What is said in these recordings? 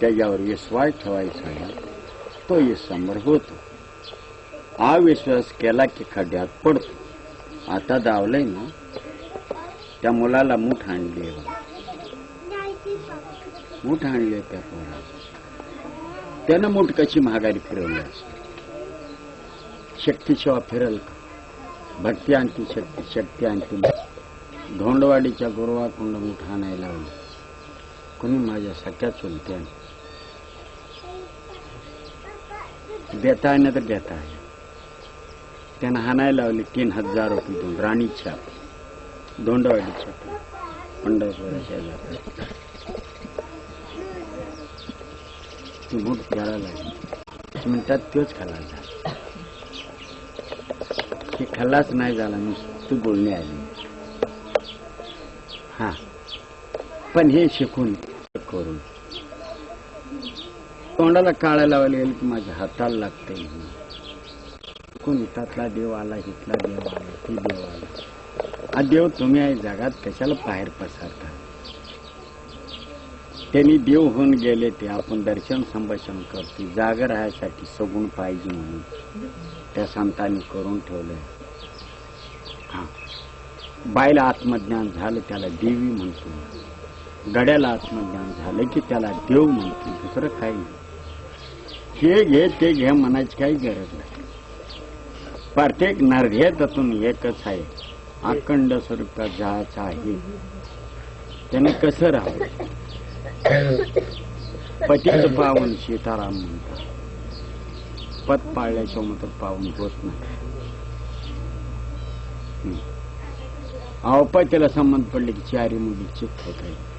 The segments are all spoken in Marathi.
त्याच्यावर विश्वास ठेवायचा आहे तो विसंबर होतो अविश्वास केला की खड्ड्यात पडतो आता दावलंय ना त्या मुलाला मूठ आणली मूठ आणली त्या पोरा त्यानं मूठ कशी महागारी फिरवली असेल शक्तीशिवाय फिरल का भक्ती आणती शक्ती शक्ती आणती धोंडवाडीच्या गुरुवाकुंड मूठ आणायला लावली कोणी माझ्या सख्या चुलत्याने देता आहे ना तर देता आहे त्यानं हाणायला लावली तीन हजार रुपये दोन राणी छाप। धोंडवाडी छाप। पंढरपुराच्या ती घ्यायला लागली। म्हणतात मिनिटात तोच खलास झाला ते खल्लास नाही झाला नुसती बोलणी आली। हा. पण हे शिकून करून तोंडाला काळा लावायला गेलं की माझ्या हाताला लागते कोण त्यातला देव आला हितला देव आला ती देव आला. हा देव तुम्ही आहे जगात कशाला बाहेर पसरता? त्यांनी देव होऊन गेले ते आपण दर्शन संभाषण करतो. जाग राहायसाठी सगुण पाहिजे म्हणून. त्या संतांनी करून ठेवलंय. हा. बायला आत्मज्ञान झालं त्याला देवी म्हणतो. गड्याला आत्मज्ञान झालं की त्याला देव म्हणतो. दुसरं काही नाही. हे घे ते घे म्हणायची काही गरज नाही. प्रत्येक नरघेतातून एकच आहे. अखंड स्वरूपात जायचं आहे. त्याने कसं राहावं पतीचं पावन सीताराम म्हणतात. पत पाळल्याशिवाय मात्र पावन होत नाही. हं. संबंध पडले की चारी मुली चित्त होत आहे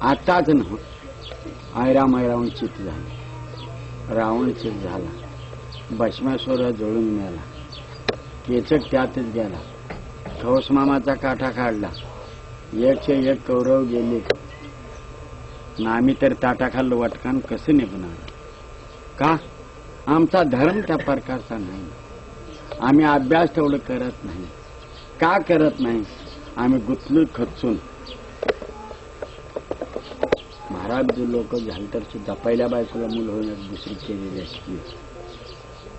आताच न आयराम आयरावण चित झाला. रावण चित झाला. भस्मासुर जळून मिळाला. केचक त्यातच गेला. खवस मामाचा काठा काढला. एकशे एक कौरव गेले. ना आम्ही तर ताटा खाल्लं वाटकान कसं निघणार? का? आमचा धर्म त्या प्रकारचा नाही. आम्ही अभ्यास तेवढं करत नाही. का करत नाही? आम्ही गुतलू खचून. महाराज जे लोक झाले तर सुद्धा पहिल्या बायकोला मूल होण्यास दुसरी केलेली असते.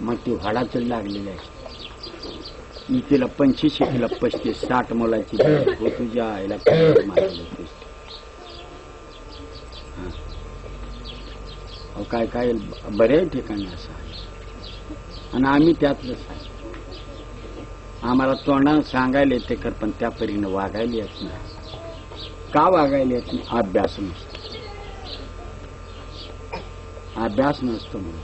मग ती व्हाडाच लागलेली असते. इथेला पंचवीस तिला पस्तीस साठ मुलाची हो तुझ्या आईला अहो, काय काय बऱ्याच ठिकाणी असं. आहे आणि आम्ही त्यातलंच आहे. आम्हाला तोंडानं सांगायला येते कर पण त्या परीनं वागायला येत नाही. का वागायला येत नाही? अभ्यास नसतो. अभ्यास नसतो म्हणून.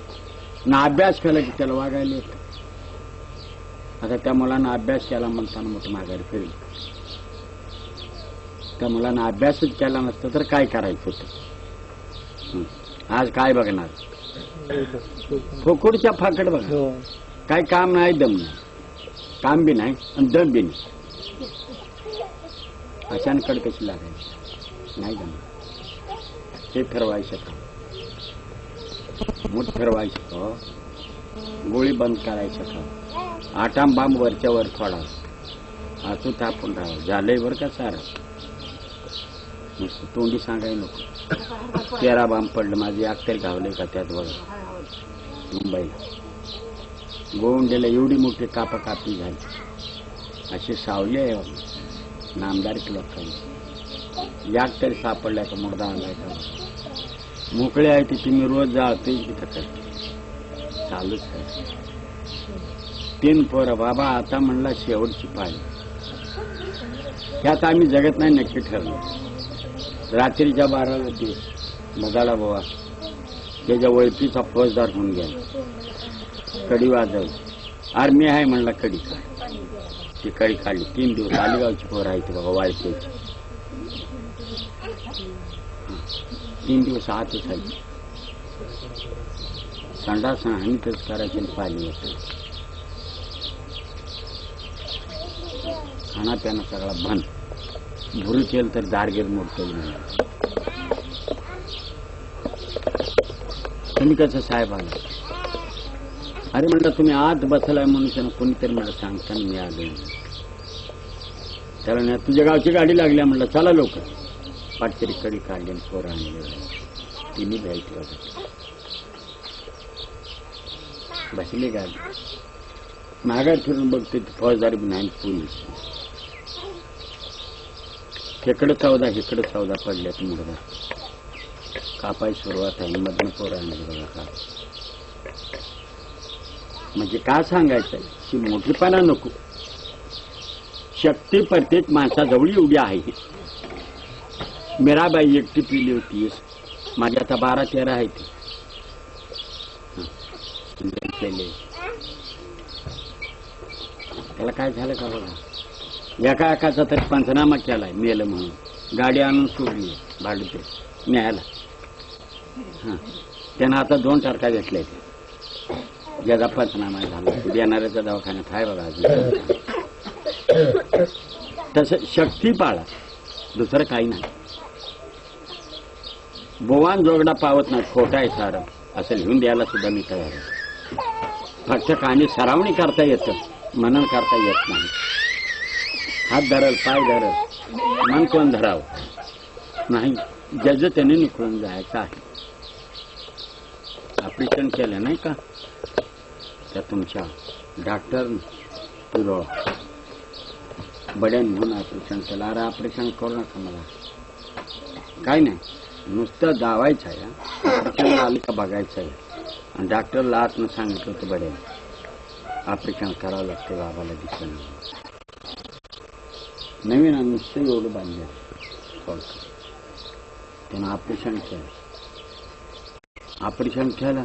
ना अभ्यास केला की त्याला वागायला येतं आता त्या मुलांना अभ्यास केला म्हणताना मोठं माघारी फिरेल. त्या मुलांना अभ्यासच केला नसतं तर काय करायचं होतं? हं. आज काय बघणार? फोकुडच्या फाकड बघा. काय काम नाही दम नाही. काम बी नाही आणि दम बी नाही. अशांकडे कशी लागायची? नाही जमणार. हे फिरवायचं का मूठ फिरवायचं. का गोळी बंद करायचं का? आटाम बांब वरच्या वर थोडा. आतू तापून राहा. झालंय बर का सार? नुसतं तोंडी सांगाय नको. तेरा बांब पडलं. माझी अख्तर घावले का त्यात बघा. मुंबईला. गोवंडेला एवढी मोठी कापा कापी झाली. अशी सावली आहे. बाबा. नामदार लोकांनी याक तरी सापडलाय का मुर्दा आलाय का मोकळे आहे तिथे मी रोज जाळतोय तिथं काय? चालूच आहे. तीन पोर बाबा आता म्हणला शेवटची पाळी. त्यात आम्ही जगत नाही नक्की ठरलो. रात्रीच्या बाराला ते मदाला बाबा त्याच्या ओळखीचा फौजदार होऊन गेला. कडी वाजव आर्मी आहे म्हणला कडी काय ती कडी काढली तीन दिवस आलीगावची पोर आहे ती बाबा वाळकेची. तीन दिवस आत झाली संडास हानीतच करायची आणि पाणी येतं. खाना प्याना सगळा बंद भुरी केलं तर दारगीर मोडतो तुम्ही कसं साहेब आला? अरे म्हणलं तुम्ही आत बसलाय म्हणून त्यानं कोणीतरी मला सांगताना मी आलो. त्याला तुझ्या गावची गाडी लागली. आहे म्हणलं चला लोक पाठतरी कडी काढली आणि पोरं आणली बसली गाडी माघार फिरून बघते ती फौजदार बी नाही पोलीस इकडं चौदा इकडं चौदा पडल्यात मुलगा. कापाय सुरुवात आहे मधनं पोरं बघा का? म्हणजे का सांगायचं की मोठीपणा नको. शक्ती प्रत्येक माणसाजवळ एवढी आहे. मीराबाई एकटी पिली होती माझ्या आता बारा तेरा आहे ती. त्याला काय झालं का बघा? एका एकाचा तरी पंचनामा केलाय मेलं म्हणून. गाडी आणून सोडली भाडते न्यायला. हा त्यानं आता दोन टारका घेतल्या ते ज्याचा पंचनामा झाला देणाऱ्याच्या दवाखान्यात आहे बघा तसं शक्ती पाळा. दुसरं काही नाही. बोवान जोगडा पावत नाही खोटा आहे सारं. असं लिहून द्यायला सुद्धा मी तयार आहे. फक्त कानी सरावणी करता येतं मनन करता येत नाही. हात धरल पाय धरल मन कोण धराव? नाही ज्याचं त्याने निघून जायचं आहे. ऑपरेशन केलं नाही का? त्या तुमच्या डॉक्टर तुझं बड्यान म्हणून ऑपरेशन केलं. अरे ऑपरेशन करू नका मला. काय नाही. नुसतं दावायचं आहे ऑपरेशन आलं का बघायचं आहे. आणि डॉक्टरला आतनं सांगितलं होतं बड्यान. ऑपरेशन करावं लागतं बाबाला दिसलं नवीन आणि नुसतं एवढं बांधलं थोडक्यात त्यानं ऑपरेशन केलं. ऑपरेशन केलं.